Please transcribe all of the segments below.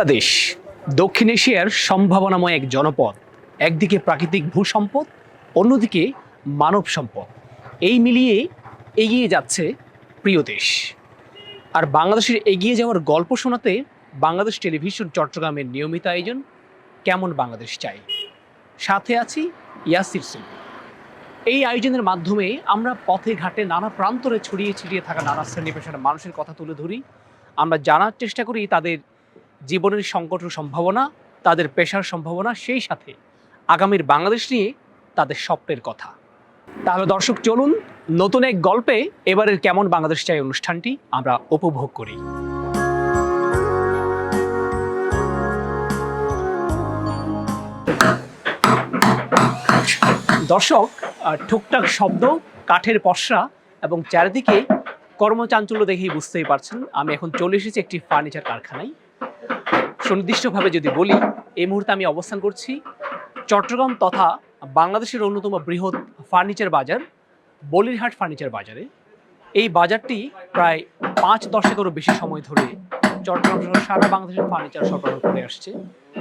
বাংলাদেশ, দক্ষিণ এশিয়ার সম্ভাবনাময় এক জনপদ। একদিকে প্রাকৃতিক ভূসম্পদ, অন্যদিকে মানব সম্পদ। এই মিলিয়ে এগিয়ে যাচ্ছে প্রিয় দেশ। আর বাংলাদেশের এগিয়ে যাওয়ার গল্প শোনাতে বাংলাদেশ টেলিভিশন চট্টগ্রামের নিয়মিত আয়োজন, কেমন বাংলাদেশ চাই? সাথে আছি ইয়াসির সিং এই আয়োজনের মাধ্যমে আমরা পথে ঘাটে নানা প্রান্তরে ছড়িয়ে ছিটিয়ে থাকা নানা শ্রেণি পেশার মানুষের কথা তুলে ধরি। আমরা জানার চেষ্টা করি তাদের জীবনের সংকট ও সম্ভাবনা, তাদের পেশার সম্ভাবনা, সেই সাথে আগামীর বাংলাদেশ নিয়ে তাদের স্বপ্নের কথা। তাহলে দর্শক, চলুন নতুন এক গল্পে এবারের কেমন বাংলাদেশ চাই অনুষ্ঠানটি আমরা উপভোগ করি। দর্শক ঠুকটাক শব্দ, কাঠের পসরা এবং চারিদিকে কর্মচাঞ্চল্য দেখেই বুঝতেই পারছেন। আমি এখন চলে এসেছি একটি ফার্নিচার কারখানায়। সুনির্দিষ্টভাবে যদি বলি, এই মুহূর্তে আমি অবস্থান করছি চট্টগ্রাম তথা বাংলাদেশের অন্যতম বৃহৎ ফার্নিচার বাজার, বলিরহাট ফার্নিচার বাজারে। এই বাজারটি প্রায় পাঁচ দশকেরও বেশি সময় ধরে চট্টগ্রাম সহ সারা বাংলাদেশের ফার্নিচার সরবরাহ করে আসছে।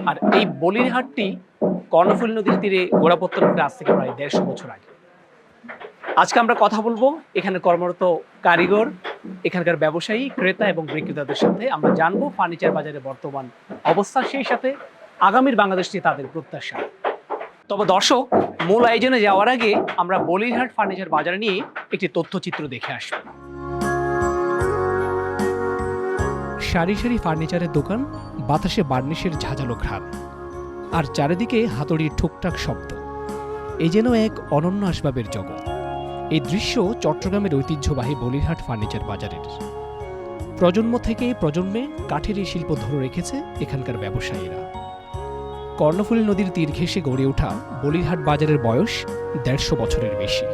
আর এই বলিরহাটটি কর্ণফুলী নদীর তীরে গোড়াপত্তন করে আজ থেকে প্রায় দেড়শো বছর আগে। আজকে আমরা কথা বলব এখানে কর্মরত কারিগর এখানকার ব্যবসায়ী, ক্রেতা এবং বিক্রেতাদের সাথে আমরা জানব ফার্নিচার বাজারে বর্তমান অবস্থা, সেই সাথে আগামীর বাংলাদেশ নিয়ে তাদের প্রত্যাশা। তবে দর্শক, মূল আয়োজনে যাওয়ার আগে আমরা বলিরহাট ফার্নিচার বাজার নিয়ে একটি তথ্যচিত্র দেখে আসব। সারি সারি ফার্নিচারের দোকান, বাতাসে বার্নিশের ঝাঁঝালো ঘ্রাণ, আর চারিদিকে হাতুড়ির ঠুকটাক শব্দ। এই যেন এক অনন্য আসবাবের জগৎ। এই দৃশ্য চট্টগ্রামের ঐতিহ্যবাহী বলিরহাট ফার্নিচার বাজারের। প্রজন্ম থেকে প্রজন্মে কাঠের এই শিল্প ধরে রেখেছে এখানকার ব্যবসায়ীরা। কর্ণফুলী নদীর তীর ঘেঁষে গড়ে ওঠা বলিরহাট বাজারের বয়স দেড়শো বছরের বেশি।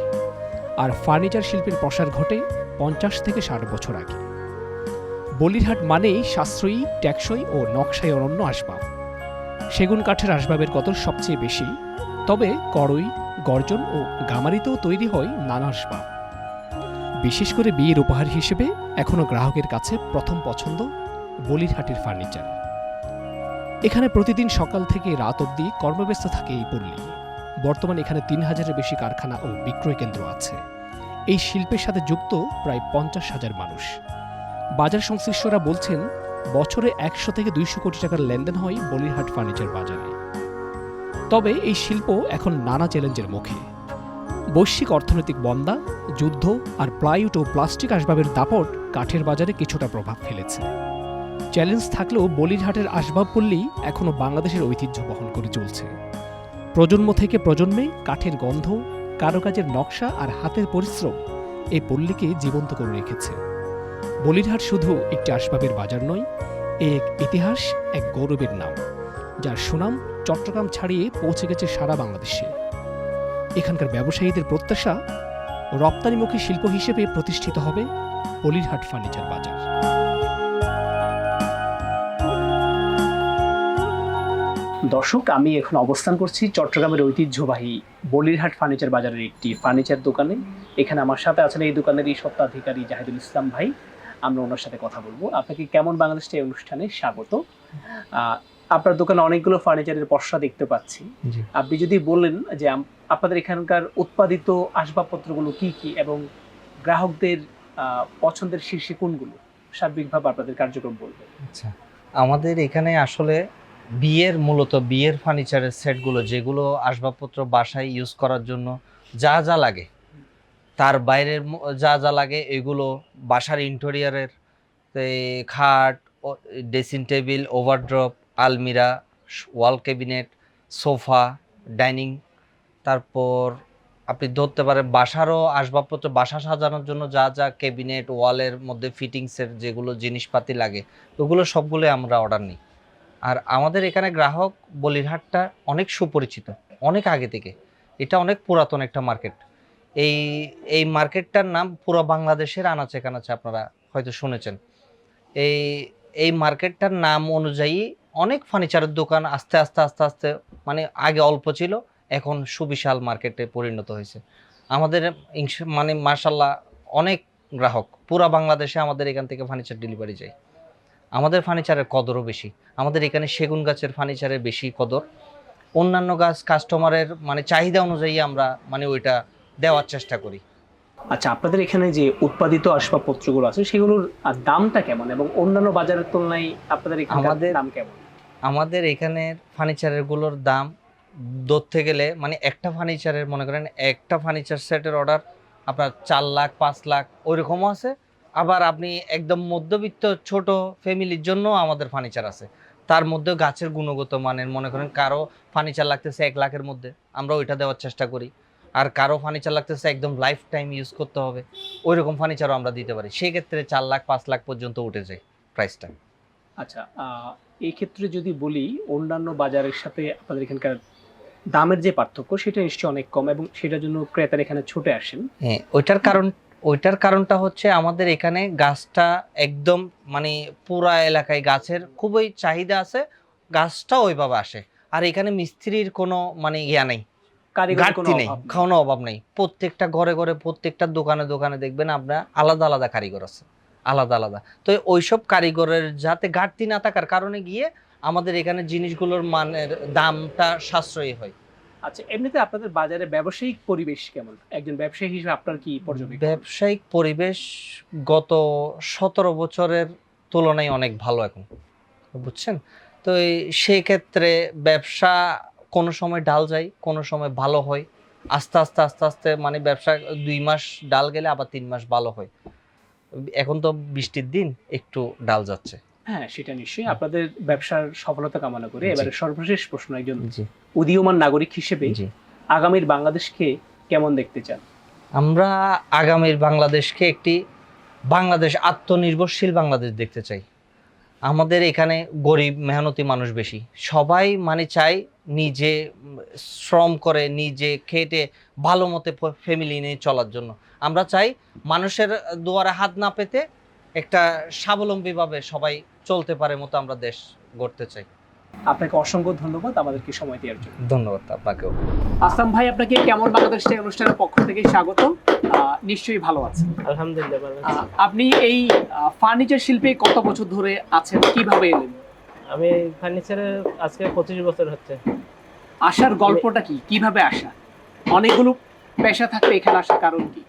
আর ফার্নিচার শিল্পের প্রসার ঘটে পঞ্চাশ থেকে ষাট বছর আগে। বলিরহাট মানেই সাশ্রয়ী টেকসই ও নকশায় অনন্য আসবাব। সেগুন কাঠের আসবাবের কত সবচেয়ে বেশি, তবে করই গর্জন ও গামারিতেও তৈরি হয় নানা আসবাব বিশেষ করে বিয়ের উপহার হিসেবে এখনও গ্রাহকের কাছে প্রথম পছন্দ বলিরহাটের ফার্নিচার। এখানে প্রতিদিন সকাল থেকে রাত অবধি কর্মব্যস্ত থাকে এই পল্লী। বর্তমানে এখানে তিন হাজারের বেশি কারখানা ও বিক্রয় কেন্দ্র আছে। এই শিল্পের সাথে যুক্ত প্রায় পঞ্চাশ হাজার মানুষ। বাজার সংশ্লিষ্টরা বলছেন, বছরে একশো থেকে দুইশো কোটি টাকার লেনদেন হয় বলিরহাট ফার্নিচার বাজারে। তবে এই শিল্প এখন নানা চ্যালেঞ্জের মুখে। বৈশ্বিক অর্থনৈতিক বন্দা, যুদ্ধ আর প্লাইউড ও প্লাস্টিক আসবাবের দাপট কাঠের বাজারে কিছুটা প্রভাব ফেলেছে। চ্যালেঞ্জ থাকলেও বলিরহাটের আসবাবপল্লী এখনও বাংলাদেশের ঐতিহ্য বহন করে চলছে। প্রজন্ম থেকে প্রজন্মে কাঠের গন্ধ, কারুকাজের নকশা আর হাতের পরিশ্রম এই পল্লীকে জীবন্ত করে রেখেছে। বলিরহাট শুধু একটি আসবাবের বাজার নয়, এ এক ইতিহাস, এক গৌরবের নাম। যার সুনাম চট্টগ্রাম ছাড়িয়ে পৌঁছে গেছে সারা বাংলাদেশে। এখানকার ব্যবসায়ীদের প্রত্যাশা রপ্তানিমুখী শিল্প হিসেবে প্রতিষ্ঠিত হবে বলিরহাট ফার্নিচার বাজার। দর্শক, আমি এখন অবস্থান করছি চট্টগ্রামের ঐতিহ্যবাহী বলিরহাট ফার্নিচার বাজারের একটি ফার্নিচার দোকানে। এখানে আমার সাথে আছেন এই দোকানের দোকানেরই সত্ত্বাধিকারী জাহিদুল ইসলাম ভাই। আমরা ওনার সাথে কথা বলব। আপনাকে কেমন বাংলাদেশ এই অনুষ্ঠানে স্বাগত। আপনার দোকানে অনেকগুলো ফার্নিচারের পসরা দেখতে পাচ্ছি। আপনি যদি বলেন যে আপনাদের এখানকার উৎপাদিত আসবাবপত্রগুলো কি কি এবং গ্রাহকদের পছন্দের শীর্ষে কোনগুলো? সার্বিকভাবে আপনাদের কার্যক্রম বলবেন আচ্ছা আমাদের এখানে আসলে বিয়ের মূলত বিয়ের ফার্নিচারের সেটগুলো যেগুলো আসবাবপত্র বাসায় ইউজ করার জন্য যা যা লাগে তার বাইরের যা যা লাগে এগুলো বাসার ইন্টেরিয়ারের খাট ড্রেসিং টেবিল ওভারড্রপ আলমিরা, ওয়াল ক্যাবিনেট, সোফা, ডাইনিং, তারপর আপনি ধরতে পারেন বাসারও আসবাবপত্র, বাসা সাজানোর জন্য যা যা ক্যাবিনেট, ওয়ালের মধ্যে ফিটিংসের যেগুলো জিনিসপাতি লাগে, ওগুলো সবগুলোই আমরা অর্ডার নিই। আর আমাদের এখানে গ্রাহক বলিরহাটটা অনেক সুপরিচিত, অনেক আগে থেকে। এটা অনেক পুরাতন একটা মার্কেট। এই এই মার্কেটটার নাম পুরো বাংলাদেশের আনাচে কানাচে আপনারা হয়তো শুনেছেন। এই এই মার্কেটটার নাম অনুযায়ী অনেক ফার্নিচারের দোকান আস্তে আস্তে আস্তে আস্তে মানে আগে অল্প ছিল এখন সুবিশাল মার্কেটে পরিণত হয়েছে। আমাদের মানে মার্শাল্লাহ অনেক গ্রাহক পুরা বাংলাদেশে আমাদের এখান থেকে ফার্নিচার ডেলিভারি যায়। আমাদের ফার্নিচারের কদরও বেশি আমাদের এখানে সেগুন গাছের ফার্নিচারের বেশি কদর। অন্যান্য গাছ কাস্টমারের মানে চাহিদা অনুযায়ী আমরা মানে ওইটা দেওয়ার চেষ্টা করি। আচ্ছা আপনাদের এখানে যে উৎপাদিত আসবাবপত্রগুলো আছে সেগুলোর দামটা কেমন? এবং অন্যান্য বাজারের তুলনায় আপনাদের এখানে আমাদের- দাম কেমন? আমাদের এখানের ফার্নিচারেরগুলোর দাম ধরতে গেলে মানে একটা ফার্নিচারের মনে করেন একটা ফার্নিচার সেটের অর্ডার আপনার চার লাখ, পাঁচ লাখ, ওইরকমও আছে। আবার আপনি একদম মধ্যবিত্ত, ছোট ফ্যামিলির জন্য আমাদের ফার্নিচার আছে। তার মধ্যে গাছের গুণগত মানের, মনে করেন কারও ফার্নিচার লাগতেছে এক লাখের মধ্যে, আমরা ওইটা দেওয়ার চেষ্টা করি। আর কারও ফার্নিচার লাগতেছে একদম লাইফ টাইম ইউজ করতে হবে ওই রকম ফার্নিচারও আমরা দিতে পারি। সেক্ষেত্রে চার লাখ, পাঁচ লাখ পর্যন্ত উঠে যায় প্রাইসটা আচ্ছা এই ক্ষেত্রে যদি বলি অন্যান্য বাজারের সাথে আপনাদের এখানকার দামের যে পার্থক্য সেটা নিশ্চয়ই অনেক কম এবং সেটার জন্য ক্রেতার এখানে ছুটে আসেন। হ্যাঁ ওইটার কারণ ওইটার কারণটা হচ্ছে আমাদের এখানে গাছটা একদম মানে পুরা এলাকায় গাছের খুবই চাহিদা আছে গাছটা ওইভাবে আসে। আর এখানে মিস্ত্রির কোনো মানে ইয়া নেই ঘাটতি নেই। খাওয়ানো অভাব নেই। প্রত্যেকটা ঘরে ঘরে প্রত্যেকটা দোকানে দোকানে দেখবেন আপনার আলাদা আলাদা কারিগর আছে। আলাদা আলাদা। তো ওইসব কারিগরের যাতে ঘাটতি না থাকার কারণে গিয়ে আমাদের এখানে জিনিসগুলোর মানের দামটা সাশ্রয়ী হয়। আচ্ছা এমনিতে আপনাদের বাজারে ব্যবসায়িক পরিবেশ কেমন? একজন ব্যবসায়ী হিসেবে আপনার কি পর্যবেক্ষণ? ব্যবসায়িক পরিবেশ গত সতেরো বছরের তুলনায় অনেক ভালো এখন বুঝছেন? তো এই সেক্ষেত্রে ব্যবসা কোনো সময় ডাল যায় কোনো সময় ভালো হয়। আস্তে আস্তে আস্তে আস্তে মানে ব্যবসা দুই মাস ডাল গেলে আবার তিন মাস ভালো হয়। এখন তো বৃষ্টির দিন একটু ডাল যাচ্ছে। হ্যাঁ সেটা নিশ্চয়ই। আপনাদের ব্যবসার সফলতা কামনা করে। এবারে সর্বশেষ প্রশ্ন একজন উদীয়মান নাগরিক হিসেবে আগামীর বাংলাদেশকে কেমন দেখতে চান? আমরা আগামীর বাংলাদেশকে একটি বাংলাদেশ আত্মনির্ভরশীল বাংলাদেশ দেখতে চাই। আমাদের এখানে গরিব মেহনতি মানুষ বেশি। সবাই মানে চাই নিজে শ্রম করে নিজে খেটে ভালো মতে ফ্যামিলি নিয়ে চলার জন্য। আমরা চাই মানুষের দুয়ারে হাত না পেতে একটা স্বাবলম্বীভাবে সবাই চলতে পারে মতো আমরা দেশ গড়তে চাই। আপনাকে অসংখ্য ধন্যবাদ আমাদেরকে সময় দেওয়ার জন্য। ধন্যবাদ আপনাকেও। আসলাম ভাই আপনাকে কেমন বাংলাদেশ অনুষ্ঠানের পক্ষ থেকে স্বাগত আহ, নিশ্চয়ই ভালো আছেন। আলহামদুলিল্লাহ আপনি এই ফার্নিচার শিল্পে কত বছর ধরে আছেন? কীভাবে এলেন? আমি ফার্নিচারে আজকে পঁচিশ বছর হচ্ছে। আসার গল্পটা কি? কীভাবে আসা অনেকগুলো পেশা থাকলে এখানে আসার কারণ কি?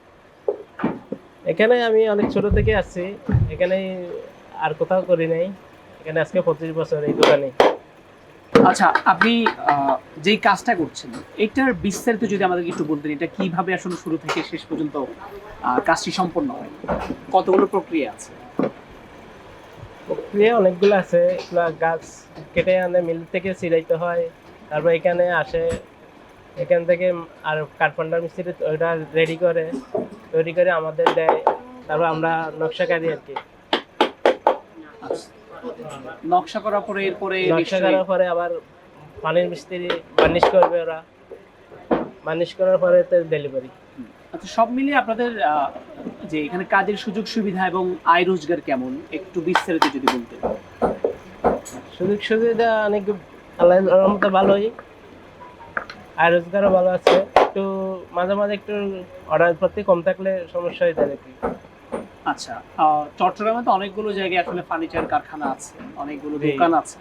এখানে আমি অনেক ছোট থেকে আসছি এখানে আর কোথাও করি নাই। এখানে আজকে পঁচিশ বছর এই দোকানে। আচ্ছা আপনি যেই কাজটা করছেন এটার বিস্তারিত যদি আমাদেরকে একটু বলতেন এটা কীভাবে আসলে শুরু থেকে শেষ পর্যন্ত কাজটি সম্পন্ন হয়? কতগুলো প্রক্রিয়া আছে? প্রক্রিয়া অনেকগুলো আছে এগুলা গাছ কেটে আনে মিল থেকে ছিড়াইতে হয় তারপর এখানে আসে এখান থেকে আর কাঠপান্ডার মিস্ত্রি ওইটা রেডি করে তৈরি করে আমাদের দেয় তারপর আমরা নকশা কাটি আর কি। নকশা করার পরে এরপরে নকশা করার পরে আবার পানির মিস্ত্রি বার্নিশ করবে ওরা। বার্নিশ করার পরে তো ডেলিভারি আচ্ছা সব মিলিয়ে আপনাদের যে এখানে কাজের সুযোগ সুবিধা এবং আয় রোজগার কেমন? একটু বিস্তারিত যদি বলতেন। সুযোগ সুবিধা অনেক আল্লাহ রহমতে ভালোই। আর রোজগারও ভালো আছে। একটু মাঝে মাঝে একটু অর্ডার কম থাকলে সমস্যা হয়ে যায় আর কি আচ্ছা চট্টগ্রামে তো অনেকগুলো জায়গায় আসলে ফার্নিচার কারখানা আছে অনেকগুলো। দোকান আছে।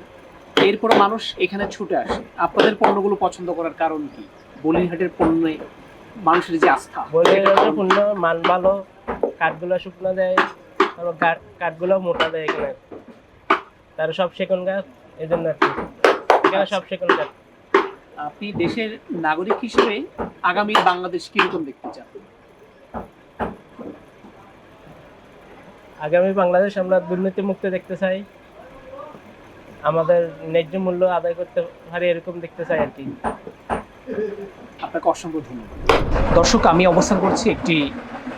এরপরে মানুষ এখানে ছুটে আসে। আপনাদের পণ্যগুলো পছন্দ করার কারণ কি? বলিরহাটের পণ্যে মানুষের যে আস্থা। পূর্ণ মান ভালো কাঠগুলো শুকনো দেয় তারপর কাঠ কাঠগুলো মোটা দেয় এখানে। তার সব সেগুন গাছ এই জন্য আর কি। এখানে সব সেগুন গাছ আপনি দেশের নাগরিক হিসেবে আগামী বাংলাদেশ কীরকম দেখতে চান? আগামী বাংলাদেশ আমরা দুর্নীতি মুক্ত দেখতে চাই। আমাদের ন্যায্য মূল্য আদায় করতে পারি এরকম দেখতে চাই আর কি। আপনাকে অসংখ্য ধন্যবাদ। দর্শক আমি অবস্থান করছি একটি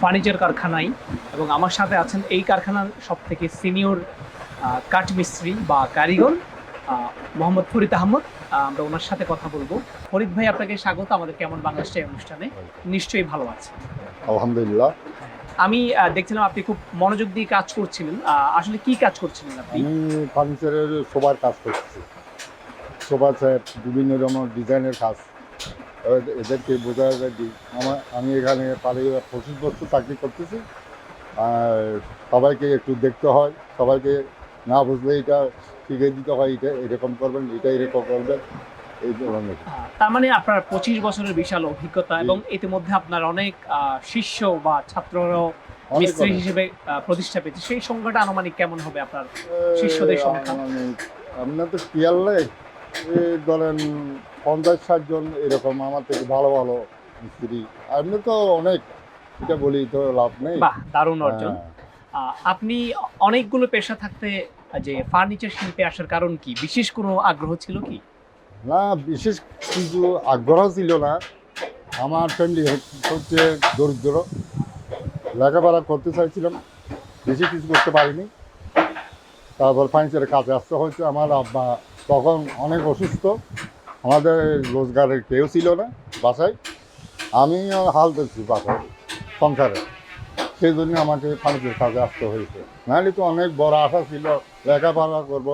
ফার্নিচার কারখানায় এবং আমার সাথে আছেন এই কারখানার সব থেকে সিনিয়র কাঠমিস্ত্রি বা কারিগর মোহাম্মদ ফরিদ আহমদ। আমরা ওনার সাথে কথা বলব। ফরিদ ভাই আপনাকে স্বাগত আমাদের কেমন বাংলাদেশ অনুষ্ঠানে? নিশ্চয়ই ভালো আছে আলহামদুলিল্লাহ। আমি দেখছিলাম আপনি খুব মনোযোগ দিয়ে কাজ করছিলেন। আসলে কি কাজ করছিলেন আপনি? ফার্নিচারের সোফার কাজ করছি। সোফা সেট বিভিন্ন ধরনের ডিজাইনের কাজ এদেরকে বোঝা আমার আমি এখানে পারে পঁচিশ বছর চাকরি করতেছি। আর সবাইকে একটু দেখতে হয় সবাইকে না বুঝলে এটা শিখে দিতে হয় এটা এরকম করবেন এটা এরকম করবেন এই ধরনের। তার মানে আপনার পঁচিশ বছরের বিশাল অভিজ্ঞতা। এবং ইতিমধ্যে আপনার অনেক শিষ্য বা ছাত্ররাও মিস্ত্রি হিসেবে প্রতিষ্ঠা পেয়েছে। সেই সংখ্যাটা আনুমানিক কেমন হবে আপনার শিষ্যদের সংখ্যা? আপনার তো এই ধরেন পঞ্চাশ ষাট জন এরকম আমার থেকে ভালো ভালো মিস্ত্রি আপনি তো অনেক এটা বলি তো লাভ নেই। বাহ দারুণ অর্জন। হ্যাঁ। আপনি অনেকগুলো পেশা থাকতে যে ফার্নিচার শিল্পে আসার কারণ কি? বিশেষ কোনো আগ্রহ ছিল কি? না বিশেষ কিছু আগ্রহ ছিল না। আমার ফ্যামিলি হচ্ছে দরিদ্র। লেখাপড়া করতে চাইছিলাম বেশি কিছু করতে পারিনি। তারপর ফার্নিচারের কাজে আসতে হয়েছে। আমার আব্বা তখন অনেক অসুস্থ। আমাদের রোজগারের কেউ ছিল না বাসায়। আমি হাল ধরছি বাসায় সংসারে। সেই জন্য আমাকে ফার্নিচার কাজে আসতে হয়েছে। নাহলে তো অনেক বড় আশা ছিল লেখাপড়া করব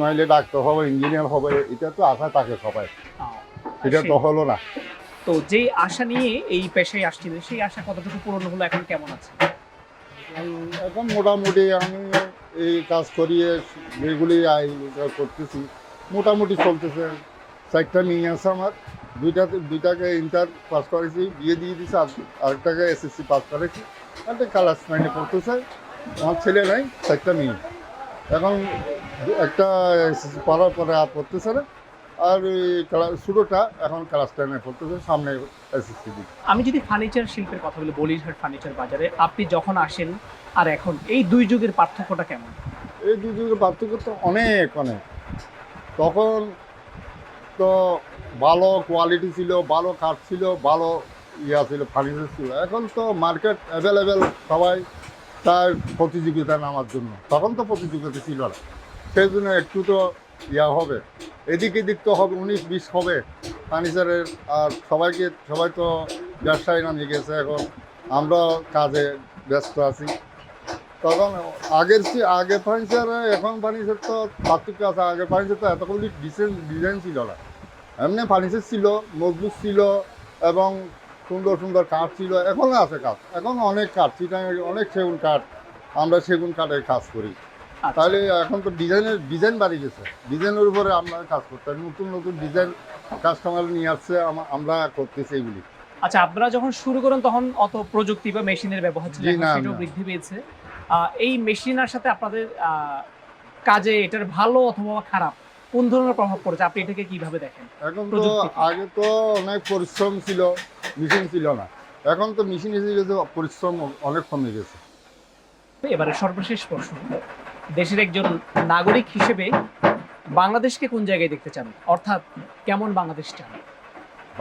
নইলে ডাক্তার হবে ইঞ্জিনিয়ার হবে এটা তো আশা থাকে সবাই। এটা তো হলো না। তো যে আশা নিয়ে এই পেশায় আসছিলেন সেই আশা কতটুকু পূরণ হলো এখন কেমন আছে? এখন মোটামুটি আমি এই কাজ করিয়ে যেগুলি করতেছি। মোটামুটি চলতেছে। চারটা মেয়ে আছে আমার। দুইটাতে দুইটাকে ইন্টার পাস করেছি বিয়ে দিয়ে দিয়েছি আর আরেকটাকে এসএসসি পাস করেছি। একটা ক্লাস নাইনে পড়তেছে। আমার ছেলে নাই চারটা মেয়ে। এখন একটা এসএসসি পড়ার পরে আর পড়তেছে না। আর ছোটোটা এখন ক্লাস টেনে পড়তেছে সামনে এসএসসি দিচ্ছে। আমি যদি ফার্নিচার শিল্পের কথা বলি বলিরহাট ফার্নিচার বাজারে আপনি যখন আসেন আর এখন এই দুই যুগের পার্থক্যটা কেমন? এই দুই যুগের পার্থক্য তো অনেক অনেক। তখন তো ভালো কোয়ালিটি ছিল, ভালো কাঠ ছিল, ভালো ইয়া ছিল ফার্নিচার ছিল। এখন তো মার্কেট অ্যাভেলেবেল সবাই তার প্রতিযোগিতা নামার জন্য। তখন তো প্রতিযোগিতা ছিল না। সেই জন্য একটু তো ইয়া হবে। এদিক এদিক তো হবে, উনিশ বিশ হবে। ফার্নিচারের আর সবাইকে, সবাই তো ব্যবসায় নামিয়ে গেছে এখন। আমরা কাজে ব্যস্ত আছি। তখন আগের আগে ফার্নিচার এখন ফার্নিচার তো পার্থক্য আছে। আগে ফার্নিচার তো এতগুলি ডিজাইন ডিজাইন ছিল না। এমনি ফার্নিচার ছিল মজবুত ছিল এবং সুন্দর সুন্দর কাঠ ছিল। এখনও আছে কাঠ। এখন অনেক কাঠ। চিটাঙের অনেক সেগুন কাঠ। আমরা সেগুন কাঠের কাজ করি। আচ্ছা। তাহলে এখন তো ডিজাইনের ডিজাইন বাড়ি গেছে। ডিজাইনের উপরে আমরা কাজ করতে নতুন নতুন ডিজাইন কাস্টমার নিয়ে আসছে আমরা করতেছি এগুলি। আচ্ছা আপনারা যখন শুরু করেন তখন অত প্রযুক্তি বা মেশিনের ব্যবহার ছিল না, বৃদ্ধি পেয়েছে? এই মেশিনের সাথে আপনাদের কাজে এটার ভালো অথবা খারাপ কোন ধরনের প্রভাব পড়েছে? আপনি এটাকে কীভাবে দেখেন? এখন তো আগে তো অনেক পরিশ্রম ছিল মেশিন ছিল না। এখন তো মেশিন এসে গেছে পরিশ্রম অনেক কমে গেছে। এবারে সর্বশেষ প্রশ্ন। দেশের একজন নাগরিক হিসেবে বাংলাদেশকে কোন জায়গায় দেখতে চান? অর্থাৎ কেমন বাংলাদেশ চান?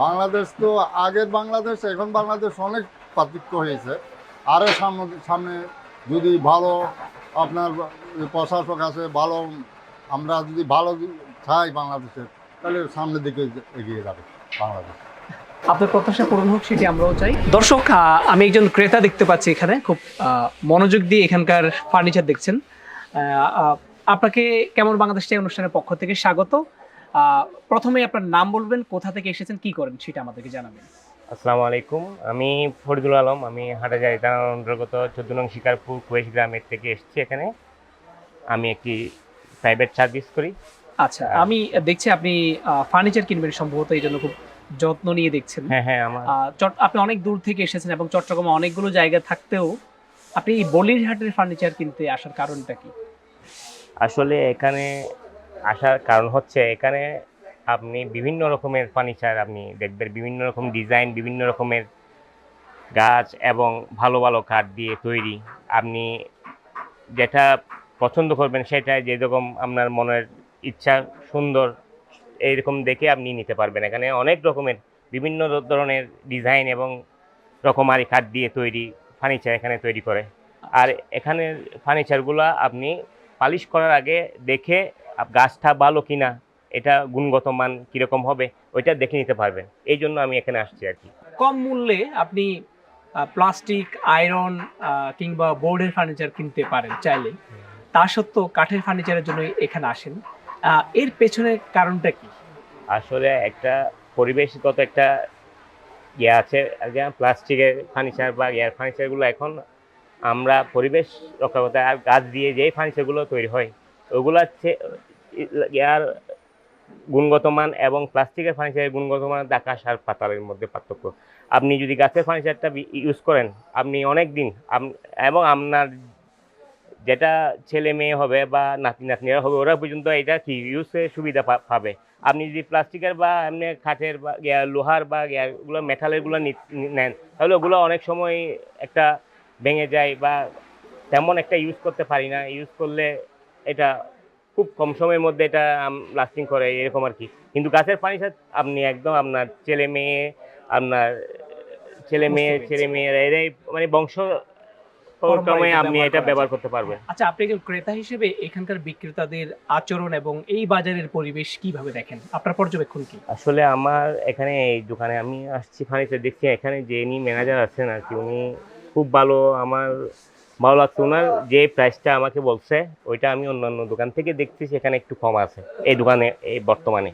বাংলাদেশ তো আগের বাংলাদেশ এখন বাংলাদেশ অনেক পার্থক্য হয়েছে। আরও সামনে সামনে যদি ভালো আপনার প্রশাসক আছে ভালো, আমরা যদি ভালো চাই বাংলাদেশের তাহলে সামনের দিকে এগিয়ে যাবে বাংলাদেশ। আপনার প্রত্যাশা পূরণ হোক, সেটি আমরাও চাই। দর্শক আমি একজন ক্রেতা দেখতে পাচ্ছি এখানে, খুব মনোযোগ দিয়ে এখানকার ফার্নিচার দেখছেন। আপনাকে কেমন বাংলাদেশ চাই অনুষ্ঠানের পক্ষ থেকে স্বাগত। প্রথমে আপনার নাম বলবেন, কোথা থেকে এসেছেন, কি করেন, সেটা আমাদেরকে জানাবেন। আসসালামু আলাইকুম আমি ফরিদুল আলম আমি হাটাজারি থানার অন্তর্গত চোদ্দ নং শিকারপুর কুয়েশ গ্রামের থেকে এসেছি এখানে। আমি একটি প্রাইভেট সার্ভিস করি। আচ্ছা আমি দেখছি আপনি ফার্নিচার কিনবেন সম্ভবত এই জন্য খুব যত্ন নিয়ে দেখছেন। হ্যাঁ হ্যাঁ আমার আপনি অনেক দূর থেকে এসেছেন এবং চট্টগ্রামে অনেকগুলো জায়গা থাকতেও আপনি এই বলিরহাটের ফার্নিচার কিনতে আসার কারণটা কি? আসলে এখানে আসার কারণ হচ্ছে এখানে আপনি বিভিন্ন রকমের ফার্নিচার আপনি দেখবেন, বিভিন্ন রকম ডিজাইন বিভিন্ন রকমের গাছ এবং ভালো ভালো কাঠ দিয়ে তৈরি। আপনি যেটা পছন্দ করবেন সেটা যেরকম আপনার মনের ইচ্ছা সুন্দর, এইরকম দেখে আপনি নিতে পারবেন। এখানে অনেক রকমের বিভিন্ন ধরনের ডিজাইন এবং রকমারি কাঠ দিয়ে তৈরি ফার্নিচার এখানে তৈরি করে। আর এখানের ফার্নিচারগুলো আপনি পালিশ করার আগে দেখে গাছটা ভালো কিনা এটা গুণগত মান কীরকম হবে ওইটা দেখে নিতে পারবেন। এই জন্য আমি এখানে আসছি আর কি। কম মূল্যে আপনি প্লাস্টিক আয়রন কিংবা বোর্ডের ফার্নিচার কিনতে পারেন চাইলে। তা সত্ত্বেও কাঠের ফার্নিচারের জন্য এখানে আসেন। এর পেছনে কারণটা কি? আসলে একটা পরিবেশগত একটা ইয়ে আছে প্লাস্টিকের ফার্নিচার বা এয়ার ফার্নিচারগুলো এখন আমরা পরিবেশ রক্ষা করতে আর গাছ দিয়ে যেই ফার্নিচারগুলো তৈরি হয় ওগুলো হচ্ছে ইয়ার গুণগত মান এবং প্লাস্টিকের ফার্নিচারের গুণগত মান আকাশ আর পাতালের মধ্যে পার্থক্য। আপনি যদি গাছের ফার্নিচারটা ইউজ করেন, আপনি অনেক দিন এবং আপনার যেটা ছেলে মেয়ে হবে বা নাতি নাতনিরা হবে, ওরা পর্যন্ত এটা কি ইউজের সুবিধা পাবে। আপনি যদি প্লাস্টিকের বা এমনি কাঠের বা লোহার বা ইয়াগুলো মেটালেরগুলো নেন, তাহলে ওগুলো অনেক সময় একটা ভেঙে যায় বা তেমন একটা ইউজ করতে পারি না। ইউজ করলে এটা খুব কম সময়ের মধ্যে এটা লাস্টিং করে এরকম আর কি। কিন্তু গাছের ফার্নিচার আপনি একদম আপনার ছেলে মেয়ে আপনার ছেলে মেয়ে ছেলে মেয়েরা এরাই মানে বংশ আপনি এটা ব্যবহার করতে পারবেন। আচ্ছা আপনি একজন ক্রেতা হিসেবে এখানকার বিক্রেতাদের আচরণ এবং এই বাজারের পরিবেশ কীভাবে দেখেন? আপনার পর্যবেক্ষণ কি? আসলে আমার এখানে এই দোকানে আমি আসছি ফার্নিচার দেখছি এখানে যে ইনি ম্যানেজার আছেন আর কি উনি খুব ভালো। আমার ভালো লাগছে ওনার যে প্রাইসটা আমাকে বলছে ওইটা আমি অন্যান্য দোকান থেকে দেখছি সেখানে একটু কম আছে এই দোকানে এই বর্তমানে।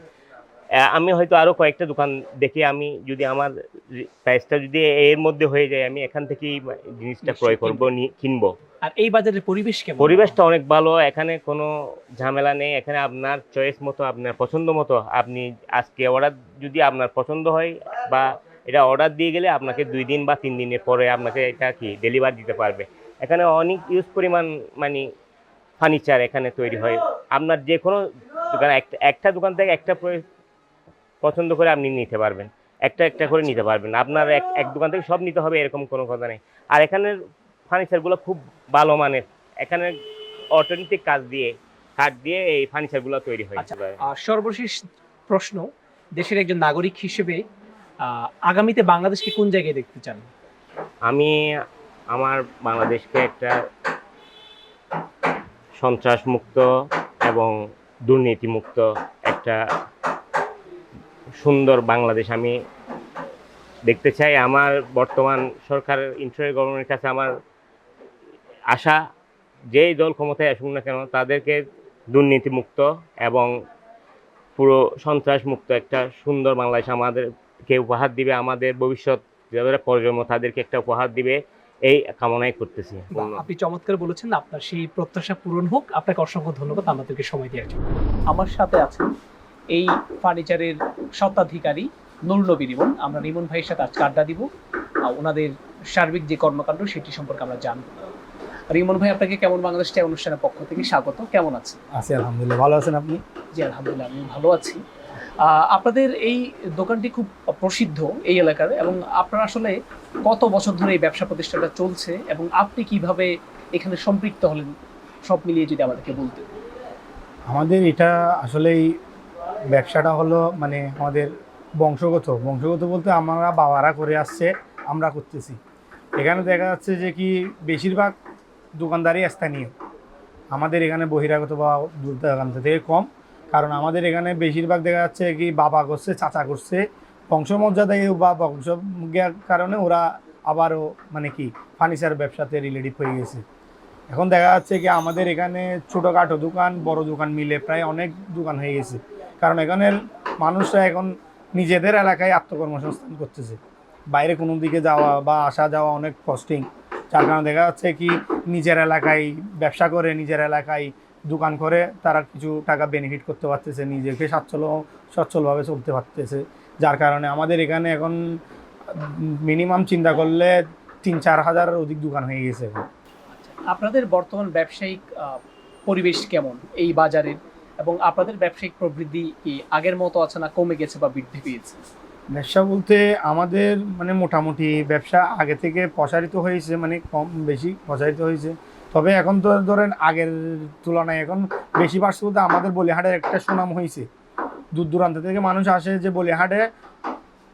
আমি হয়তো আরও কয়েকটা দোকান দেখে আমি যদি আমার প্রাইসটা যদি এর মধ্যে হয়ে যায় আমি এখান থেকেই জিনিসটা ক্রয় করব নি- কিনবো। আর এই বাজারের পরিবেশ কেমন? পরিবেশটা অনেক ভালো এখানে কোনো ঝামেলা নেই এখানে আপনার চয়েস মতো আপনার পছন্দ মতো আপনি আজকে অর্ডার যদি আপনার পছন্দ হয় বা এটা অর্ডার দিয়ে গেলে আপনাকে দুই দিন বা তিন দিনের পরে আপনাকে এটা কি ডেলিভার দিতে পারবে। এখানে অনেক ইউজ পরিমাণ মানে ফার্নিচার এখানে তৈরি হয়। আপনার যে কোনো দোকান একটা একটা দোকান থেকে একটা পছন্দ করে আপনি নিতে পারবেন। একটা একটা করে নিতে পারবেন। আপনার এক এক দোকান থেকে সব নিতে হবে এরকম কোনো কথা নেই। আর এখানের ফার্নিচারগুলো খুব ভালো মানের। এখানে অর্থনৈতিক কাজ দিয়ে কাঠ দিয়ে এই ফার্নিচারগুলো তৈরি হয় আচ্ছা, আর সর্বশেষ প্রশ্ন। দেশের একজন নাগরিক হিসেবে আগামীতে বাংলাদেশকে কোন জায়গায় দেখতে চান? আমি আমার বাংলাদেশকে একটা সন্ত্রাস মুক্ত এবং দুর্নীতি মুক্ত একটা সুন্দর বাংলাদেশ আমি দেখতে চাই। আমার বর্তমান সরকার ইন্টারিয়ার গভর্নমেন্টের কাছে আমার আশা, যেই দল ক্ষমতায় আসুক না কেন, তাদেরকে দুর্নীতি মুক্ত এবং পুরো সন্ত্রাস মুক্ত একটা সুন্দর বাংলাদেশ আমাদেরকে উপহার দিবে, আমাদের ভবিষ্যৎ যারা প্রজন্ম, তাদেরকে একটা উপহার দিবে। এই কামনাই করতেছি। আপনি চমৎকার বলেছেন আপনার সেই প্রত্যাশা পূরণ হোক। আপনাকে অসংখ্য ধন্যবাদ। আমাদেরকে সময় দেওয়ার জন্য। আমার সাথে আছেন এই ফার্নিচারের স্বত্বাধিকারী নুর নবী রিমন। আমরা রিমন ভাইয়ের সাথে আজকে আড্ডা দিব। আর ওনাদের সার্বিক যে কর্মকাণ্ড সেটি সম্পর্কে আমরা জানব। রিমন ভাই আপনাকে কেমন বাংলাদেশ টাই অনুষ্ঠানের পক্ষ থেকে স্বাগত। কেমন আছেন? আছি আলহামদুলিল্লাহ। ভালো আছেন আপনি? জি আলহামদুলিল্লাহ আমি ভালো আছি। আপনাদের এই দোকানটি খুব প্রসিদ্ধ এই এলাকার এবং আপনার আসলে কত বছর ধরে এই ব্যবসা প্রতিষ্ঠানটা চলছে এবং আপনি কীভাবে এখানে সম্পৃক্ত হলেন, সব মিলিয়ে যদি আমাদেরকে বলতেন। আমাদের এটা আসলেই ব্যবসাটা হলো মানে আমাদের বংশগত। বংশগত বলতে আমরা বাবারা করে আসছে, আমরা করতেছি। এখানে দেখা যাচ্ছে যে কি বেশিরভাগ দোকানদারই স্থানীয়। আমাদের এখানে বহিরাগত বা দোকান থেকে কম। কারণ আমাদের এখানে বেশিরভাগ দেখা যাচ্ছে কি বাবা করছে, চাচা করছে। বংশমর্যাদায় বা বংশ কারণে ওরা আবারও মানে কি ফার্নিচার ব্যবসাতে রিলেটিভ হয়ে গেছে। এখন দেখা যাচ্ছে কি আমাদের এখানে ছোটোখাটো দোকান, বড় দোকান মিলে প্রায় অনেক দোকান হয়ে গেছে। কারণ এখানের মানুষরা এখন নিজেদের এলাকায় আত্মকর্মসংস্থান করতেছে। বাইরে কোনো দিকে যাওয়া বা আসা যাওয়া অনেক কস্টিং যার কারণে দেখা যাচ্ছে কি নিজের এলাকায় ব্যবসা করে, নিজের এলাকায় দোকান করে তারা কিছু টাকা বেনিফিট করতে পারতেছে নিজেকে সচ্ছল সচ্ছলভাবে চলতে পারতেছে। যার কারণে আমাদের এখানে এখন মিনিমাম চিন্তা করলে তিন চার হাজারের অধিক দোকান হয়ে গেছে আপনাদের বর্তমান ব্যবসায়িক পরিবেশ কেমন এই বাজারের? এবং আপনাদের ব্যবসায়িক প্রবৃদ্ধি কি আগের মতো আছে না কমে গেছে বা বৃদ্ধি পেয়েছে? ব্যবসা বলতে আমাদের মানে মোটামুটি ব্যবসা আগে থেকে প্রসারিত হয়েছে মানে কম বেশি প্রসারিত হয়েছে। তবে এখন তো ধরেন আগের তুলনায় এখন বেশি বাড়ছে বলতে আমাদের বলিহাটের একটা সুনাম হয়েছে দূর দূরান্ত থেকে মানুষ আসে যে বলিহাটে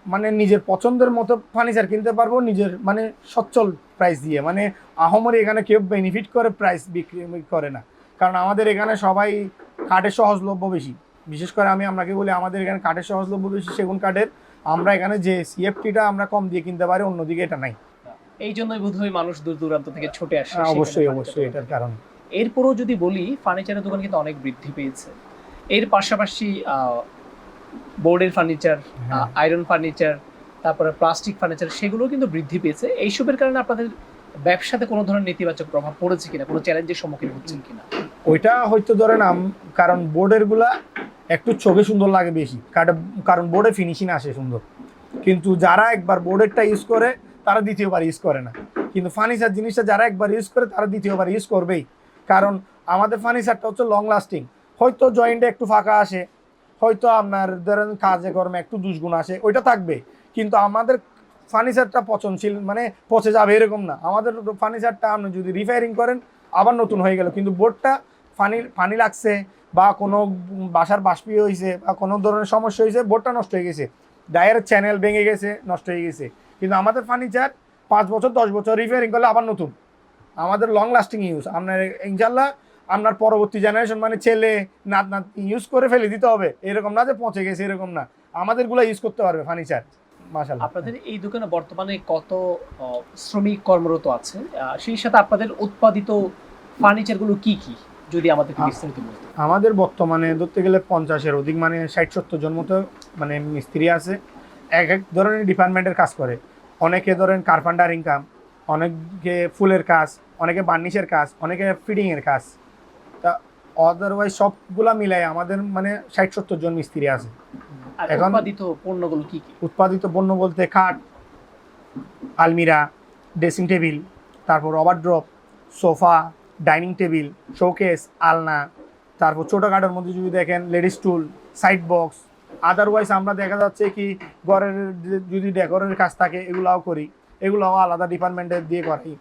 মানে নিজের পছন্দের মতো ফার্নিচার কিনতে পারব, নিজের মানে সচ্ছল প্রাইস দিয়ে। মানে আহমরি এখানে কেউ বেনিফিট করে প্রাইস বিক্রি করে না। কারণ আমাদের এখানে সবাই কাঠের সহজলভ্য বেশি। বিশেষ করে আমি আপনাকে বলি, আমাদের এখানে কাঠের সহজলভ্য বেশি সেগুন কাঠের। আমরা এখানে যে সিএফটিটা আমরা কম দিয়ে কিনতে পারি, অন্যদিকে এটা নাই। এই জন্যই বোধহয় মানুষ দূর দূরান্ত থেকে ছুটে আসে হ্যাঁ, অবশ্যই অবশ্যই এটার কারণ। এরপরও যদি বলি ফার্নিচারের দোকান কিন্তু অনেক বৃদ্ধি পেয়েছে। এর পাশাপাশি বোর্ডের ফার্নিচার। আয়রন ফার্নিচার তারপরে প্লাস্টিক ফার্নিচার সেগুলো কিন্তু বৃদ্ধি পেয়েছে। এইসবের কারণে আপনাদের ব্যবসাতে কোনো ধরনের নেতিবাচক প্রভাব পড়েছে কিনা? কোনো চ্যালেঞ্জের সম্মুখীন হচ্ছেন কিনা? ওইটা হয়তো ধরেন কারণ বোর্ডেরগুলা একটু চোখে সুন্দর লাগে বেশি। কারণ- কারণ বোর্ডে ফিনিশিং আসে সুন্দর। কিন্তু যারা একবার বোর্ডেরটা ইউজ করে তারা দ্বিতীয়বার ইউজ করে না। কিন্তু ফার্নিচার জিনিসটা যারা একবার ইউজ করে, তারা দ্বিতীয়বার ইউজ করবেই। কারণ আমাদের ফার্নিচারটা হচ্ছে লং লাস্টিং হয়তো জয়েন্টে একটু ফাঁকা আসে, হয়তো আপনার ধরেন কাজে কর্মে একটু দুষ্গুণ আসে, ওইটা থাকবে। কিন্তু আমাদের ফার্নিচারটা পচনশীল মানে পচে যাবে এরকম না। আমাদের ফার্নিচারটা আপনি যদি রিপেয়ারিং করেন, আবার নতুন হয়ে গেল। কিন্তু বোর্ডটা ফানি ফানি লাগছে, বা কোনো বাসার বাষ্পীয় হয়েছে বা কোনো ধরনের সমস্যা হয়েছে বোর্ডটা নষ্ট হয়ে গেছে। ডায়ের চ্যানেল ভেঙে গেছে, নষ্ট হয়ে গেছে। কিন্তু আমাদের ফার্নিচার পাঁচ বছর দশ বছর রিপেয়ারিং করলে আবার নতুন। আমাদের লং লাস্টিং ইউজ আপনার ইনশাল্লাহ আপনার পরবর্তী জেনারেশন মানে ছেলে নাত নাত ইউজ করে ফেলে দিতে হবে। এরকম না যে পচে গেছে এরকম না। আমাদেরগুলো ইউজ করতে পারবে ফার্নিচার। মাসাল্লাহ আপনাদের এই দোকানে বর্তমানে কত শ্রমিক কর্মরত আছে সেই সাথে আপনাদের উৎপাদিত ফার্নিচারগুলো কি কি? যদি আমাদেরকে আ- বিস্তারিত আমাদের বর্তমানে ধরতে গেলে পঞ্চাশের অধিক মানে ষাট সত্তর জন মতো মানে মিস্ত্রি আছে। এক এক ধরনের ডিপার্টমেন্টের কাজ করে। অনেকে ধরেন কার্পেন্টার ইনকাম অনেকে ফুলের কাজ অনেকে বার্নিশের কাজ অনেকে ফিডিংয়ের কাজ। তা আদারওয়াইজ সবগুলা মিলাই আমাদের মানে ষাট সত্তর জন মিস্ত্রি আছে। এখন- উৎপাদিত পণ্যগুলো কি কি? উৎপাদিত পণ্য বলতে খাট আলমিরা ড্রেসিং টেবিল তারপর ওভারড্রপ সোফা ডাইনিং টেবিল শোকেস আলনা তারপর ছোটোখাটোর মধ্যে যদি দেখেন ladies stool side box otherwise আমরা দেখা যাচ্ছে কি ঘরের যদি ডেকোরের কাজ থাকে এগুলাও করি এগুলাও আলাদা ডিপার্টমেন্টের দিয়ে করি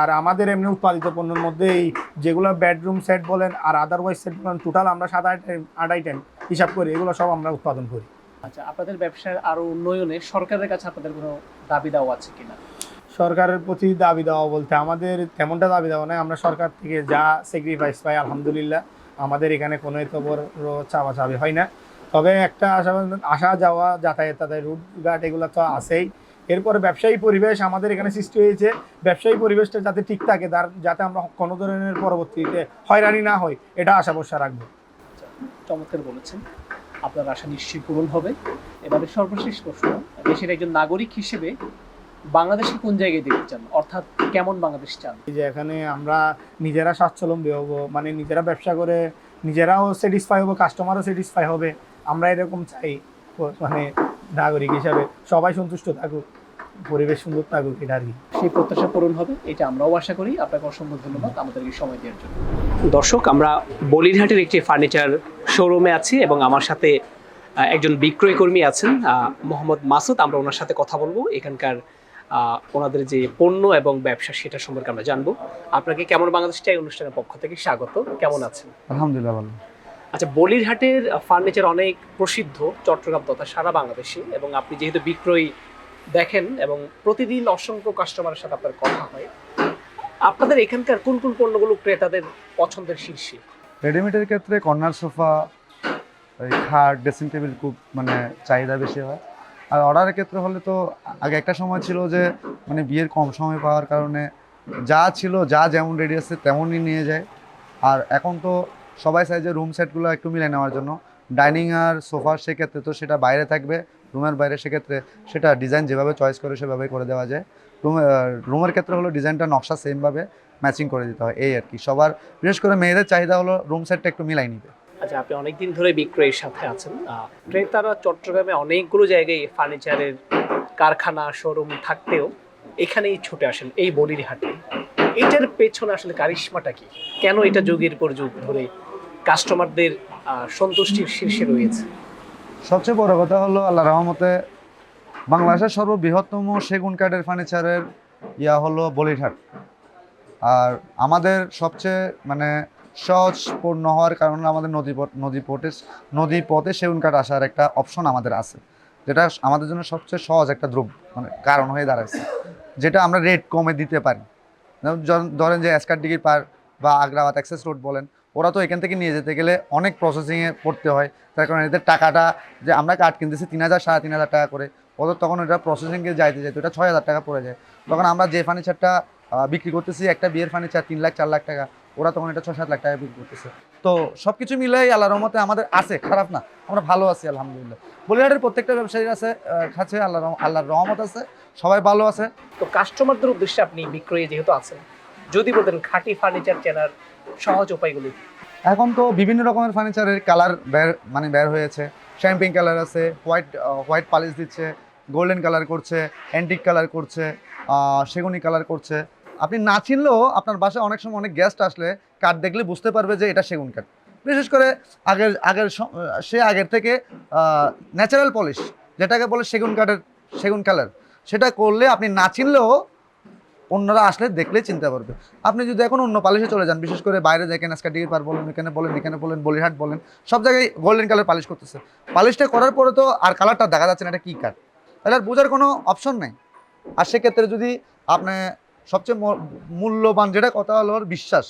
আর আমাদের এমনি উৎপাদিত পণ্যের মধ্যে এই যেগুলো বেডরুম সেট বলেন আর আদারওয়াইজ সেট বলেন টোটাল আমরা সাত আইটেম আট আইটেম হিসাব করি এগুলো সব আমরা উৎপাদন করি। আচ্ছা আপনাদের ব্যবসার আরও উন্নয়নে সরকারের কাছে আপনাদের কোনো দাবি দাওয়া আছে কিনা? সরকারের প্রতি দাবি দেওয়া বলতে আমাদের তেমনটা দাবি দেওয়া নয় আমরা সরকার থেকে যা স্যাক্রিফাইস পাই আলহামদুলিল্লাহ আমাদের এখানে কোনো এত বড় চাবি হয় না। তবে একটা আশা আসা যাওয়া যাতায়াত তাদের রুটঘাট এগুলো তো আছেই। এরপরে ব্যবসায়ী পরিবেশ আমাদের এখানে সৃষ্টি হয়েছে। ব্যবসায়ী পরিবেশটা যাতে ঠিক থাকে তার যাতে আমরা কোনো ধরনের পরবর্তীতে হয়রানি না হয় এটা আশা ভরসা রাখব। চমৎকার বলেছেন। আপনার আশা নিশ্চয়ই পূরণ হবে। এবারে সর্বশেষ প্রশ্ন দেশের একজন নাগরিক হিসেবে বাংলাদেশে কোন জায়গায় দেখতে চান? অর্থাৎ কেমন বাংলাদেশ চান? এই যে এখানে আমরা নিজেরা স্বাচ্ছলম্বী হব মানে নিজেরা ব্যবসা করে নিজেরাও স্যাটিসফাই হব কাস্টমারও স্যাটিসফাই হবে। আমরা এরকম চাই মানে নাগরিক হিসাবে সবাই সন্তুষ্ট থাকুক পরিবেশ সুন্দর থাকুক এটা আর কি। সেই প্রত্যাশা পূরণ হবে এটা আমরাও আশা করি। আপনাকে অসংখ্য ধন্যবাদ আমাদেরকে সময় দেওয়ার জন্য। দর্শক আমরা বলিরহাটের একটি ফার্নিচার শোরুমে আছি এবং আমার সাথে একজন বিক্রয় কর্মী আছেন মোহাম্মদ মাসুদ। আমরা ওনার সাথে কথা বলব। এখানকার ওনাদের যে পণ্য এবং ব্যবসা সেটা সম্পর্কে আমরা জানব। আপনাকে কেমন বাংলাদেশ চাই অনুষ্ঠানের পক্ষ থেকে স্বাগত। কেমন আছেন? আলহামদুলিল্লাহ ভালো। আচ্ছা বলিরহাটের ফার্নিচার অনেক প্রসিদ্ধ চট্টগ্রাম তথা সারা বাংলাদেশে এবং আপনি যেহেতু বিক্রয় দেখেন এবং প্রতিদিন অসংখ্য কাস্টমারের সাথে আপনার কথা হয়, আপনাদের এখানকার কোন কোন পণ্যগুলো ক্রেতাদের পছন্দের শীর্ষে? রেডিমেডের ক্ষেত্রে কর্নার সোফা, এই খাট, ড্রেসিং টেবিল খুব মানে চাহিদা বেশি হয়। আর অর্ডারের ক্ষেত্রে হলে তো আগে একটা সময় ছিল যে মানে বিয়ের কম সময় পাওয়ার কারণে যা ছিল, যা যেমন রেডি আছে তেমনই নিয়ে যায়। আর এখন তো সবাই যে রুম সেটগুলো একটু মিলে নেওয়ার জন্য। ডাইনিং আর সোফার সেক্ষেত্রে তো সেটা বাইরে থাকবে। রুমের বাইরে সেক্ষেত্রে সেটা ডিজাইন যেভাবে চয়েস করে সেভাবে করে দেওয়া যায়। রুম রুমের ক্ষেত্রে হলো ডিজাইনটা নকশা সেমভাবে ম্যাচিং করে দিতে হয়, এই আর কি। সবার, বিশেষ করে মেয়েদের চাহিদা হলো রুম সেটটা একটু মিলাই নিবে আচ্ছা আপনি অনেকদিন ধরে বিক্রয়ের সাথে আছেন। ক্রেতারা চট্টগ্রামে অনেকগুলো জায়গায় ফার্নিচারের কারখানা শোরুম থাকতেও এখানেই ছুটে আসেন, এই বলিরহাটে এটার পেছনে আসলে কারিশমাটা কি? কেন এটা যুগের পর যুগ ধরে কাস্টমারদের সন্তুষ্টির শীর্ষে রয়েছে। সবচেয়ে বড় কথা হলো আল্লাহ রহমতে বাংলাদেশের সর্ববৃহত্তম সেগুন কাঠের ফার্নিচারের ইয়া হলো বলিরহাট। আর আমাদের সবচেয়ে মানে সহজ পূর্ণ হওয়ার কারণে আমাদের নদী পথ, নদী পথে নদী পথে সেগুন কাঠ আসার একটা অপশন আমাদের আছে। যেটা আমাদের জন্য সবচেয়ে সহজ একটা দ্রব্য মানে কারণ হয়ে দাঁড়াচ্ছে যেটা আমরা রেট কমে দিতে পারি। ধরেন যে এসকার ডিগ্রি পার বা আগ্রাবাদ অ্যাক্সেস রোড বলেন ওরা তো এখান থেকে নিয়ে যেতে গেলে অনেক প্রসেসিংয়ে পড়তে হয়। তার কারণে এদের টাকাটা যে আমরা কাঠ কিনতেছি তিন হাজার সাড়ে তিন হাজার টাকা করে। ওদের তখন ওটা প্রসেসিংয়ে যাইতে যাইতে ওটা ছয় হাজার টাকা পড়ে যায়। তখন আমরা যে ফার্নিচারটা বিক্রি করতেছি একটা বিয়ের ফার্নিচার তিন লাখ চার লাখ টাকা। ওরা তখন এটা ছয় সাত লাখ টাকা বিক্রি করতেছে। তো সব কিছু মিলাই আল্লাহ রহমতে আমাদের আছে। খারাপ না আমরা ভালো আছি আলহামদুলিল্লাহ। বলিহাটের প্রত্যেকটা ব্যবসায়ী আছে আহ, কাছে আল্লাহ আল্লাহর রহমত আছে। সবাই ভালো আছে। তো কাস্টমারদের উদ্দেশ্যে আপনি বিক্রয়ে যেহেতু আছেন যদি বলতেন খাঁটি ফার্নিচার কেনার সহজ উপায়গুলি এখন তো বিভিন্ন রকমের ফার্নিচারের কালার বের মানে বের হয়েছে। শ্যাম্পিং কালার আছে হোয়াইট হোয়াইট পালিশ দিচ্ছে গোল্ডেন কালার করছে অ্যান্টিক কালার করছে সেগুনি কালার করছে। আপনি না চিনলেও আপনার বাসায় অনেক সময় অনেক গেস্ট আসলে কাঠ দেখলে বুঝতে পারবে যে এটা সেগুন কাঠ বিশেষ করে আগের আগের সে আগের থেকে ন্যাচারাল পলিশ যেটাকে বলে সেগুন কাঠের সেগুন কালার সেটা করলে আপনি না চিনলেও অন্যরা আসলে দেখলে চিনতে পারবে আপনি যদি এখন অন্য পালিশে চলে যান বিশেষ করে বাইরে দেখেন আজকে ডিএ পার বলেন এখানে বলেন এখানে বলেন বলিহাট বলেন সব জায়গায় গোল্ডেন কালার পালিশ করতেছে। পালিশটা করার পরে তো আর কালারটা দেখা যাচ্ছে না এটা কী কাঠ তাহলে আর বোঝার কোনো অপশন নেই। আর সেক্ষেত্রে যদি আপনি সবচেয়ে মূল্যবান যেটা কথা হলো বিশ্বাস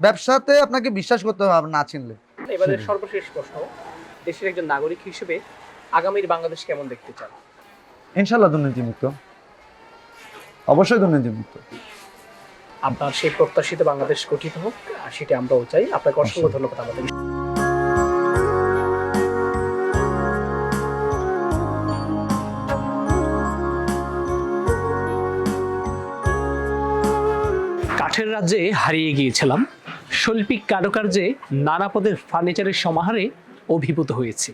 ব্যবসাতে আপনাকে বিশ্বাস করতে হবে না চিনলে। এবারে সর্বশেষ প্রশ্ন দেশের একজন নাগরিক হিসেবে আগামীর বাংলাদেশ কেমন দেখতে চান? ইনশাল্লাহ দুর্নীতিমুক্ত। অবশ্যই দুর্নীতিমুক্ত আপনার সেই প্রত্যাশিত বাংলাদেশ গঠিত হোক আর সেটা আমরাও চাই। আপনাকে অসংখ্য ধন্যবাদ আমাদের। কাঠের রাজ্যে হারিয়ে গিয়েছিলাম। শৈল্পিক কারুকার্যে নানা পদের ফার্নিচারের সমাহারে অভিভূত হয়েছে।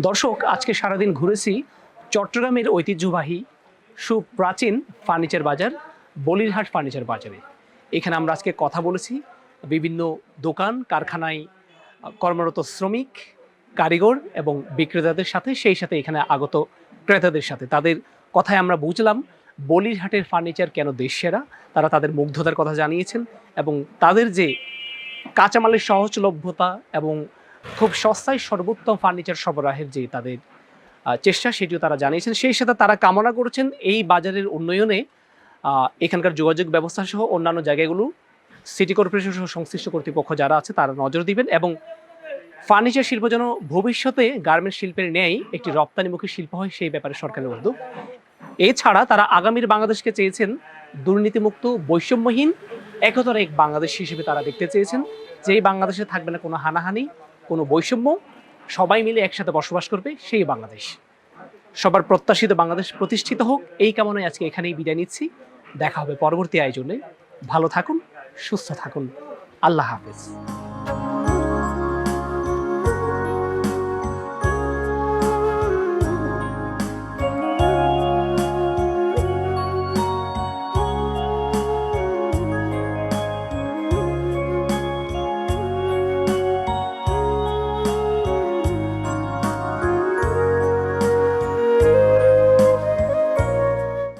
দর্শক আজকে সারাদিন ঘুরেছি চট্টগ্রামের ঐতিহ্যবাহী সুপ্রাচীন ফার্নিচার বাজার, বলিরহাট ফার্নিচার বাজারে। এখানে আমরা আজকে কথা বলেছি বিভিন্ন দোকান, কারখানায় কর্মরত শ্রমিক, কারিগর এবং বিক্রেতাদের সাথে, সেই সাথে এখানে আগত ক্রেতাদের সাথে। তাদের কথায় আমরা বুঝলাম বলিরহাটের ফার্নিচার কেন দেশ সেরা তারা তাদের মুগ্ধতার কথা জানিয়েছেন এবং তাদের যে কাঁচামালের সহজলভ্যতা এবং খুব সস্তায় সর্বোত্তম ফার্নিচার সরবরাহের যে তাদের চেষ্টা, সেটিও তারা জানিয়েছেন। সেই সাথে তারা কামনা করেছেন এই বাজারের উন্নয়নে এখানকার যোগাযোগ ব্যবস্থা সহ অন্যান্য জায়গাগুলো, সিটি কর্পোরেশন সহ সংশ্লিষ্ট কর্তৃপক্ষ যারা আছে, তারা নজর দিবেন এবং ফার্নিচার শিল্প যেন ভবিষ্যতে গার্মেন্টস শিল্পের ন্যায় একটি রপ্তানিমুখী শিল্প হয়, সেই ব্যাপারে সরকারের উদ্যোগ। এছাড়া তারা আগামীর বাংলাদেশকে চেয়েছেন দুর্নীতিমুক্ত, বৈষম্যহীন, একতর এক বাংলাদেশ হিসেবে তারা দেখতে চেয়েছেন যেই বাংলাদেশে থাকবে না কোনো হানাহানি, কোনো বৈষম্য সবাই মিলে একসাথে বসবাস করবে সেই বাংলাদেশ। সবার প্রত্যাশিত বাংলাদেশ প্রতিষ্ঠিত হোক, এই কামনায় আজকে এখানেই বিদায় নিচ্ছি। দেখা হবে পরবর্তী আয়োজনে। ভালো থাকুন, সুস্থ থাকুন। আল্লাহ হাফেজ।